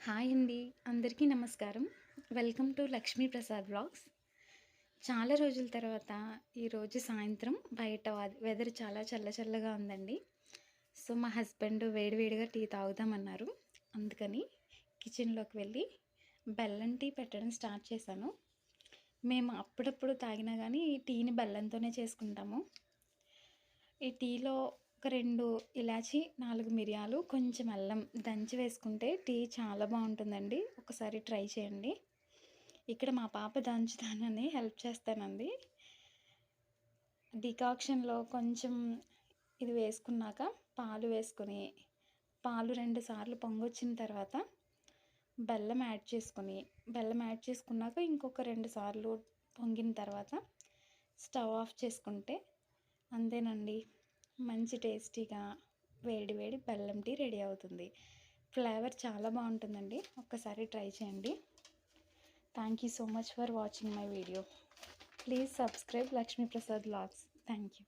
Hi అండి. అందరికీ నమస్కారం. Welcome to Lakshmi Prasad blogs చాలా రోజుల తర్వాత ఈరోజు సాయంత్రం బయట వెదర్ చాలా చల్లచల్లగా ఉందండి. సో మా హస్బెండ్ వేడివేడిగా టీ తాగుదామన్నారు. అందుకని కిచెన్లోకి వెళ్ళి బెల్లం టీ పెట్టడం స్టార్ట్ చేశాను. మేము అప్పుడప్పుడు తాగినా కానీ ఈ టీని బెల్లంతోనే చేసుకుంటాము. ఈ టీలో ఒక రెండు ఇలాచి నాలుగు మిరియాలు కొంచెం అల్లం దంచి వేసుకుంటే టీ చాలా బాగుంటుందండి. ఒకసారి ట్రై చేయండి. ఇక్కడ మా పాప దంచుతానని హెల్ప్ చేస్తానండి. డికాక్షన్లో కొంచెం ఇది వేసుకున్నాక పాలు వేసుకొని పాలు రెండు సార్లు పొంగొచ్చిన తర్వాత బెల్లం యాడ్ చేసుకొని బెల్లం యాడ్ చేసుకున్నాక ఇంకొక రెండు సార్లు పొంగిన తర్వాత స్టవ్ ఆఫ్ చేసుకుంటే అంతేనండి. మంచి టేస్టీగా వేడి వేడి బెల్లం టీ రెడీ అవుతుంది. ఫ్లేవర్ చాలా బాగుంటుందండి. ఒక్కసారి ట్రై చేయండి. Thank you so much for watching my video please subscribe Lakshmiprasad logs thank you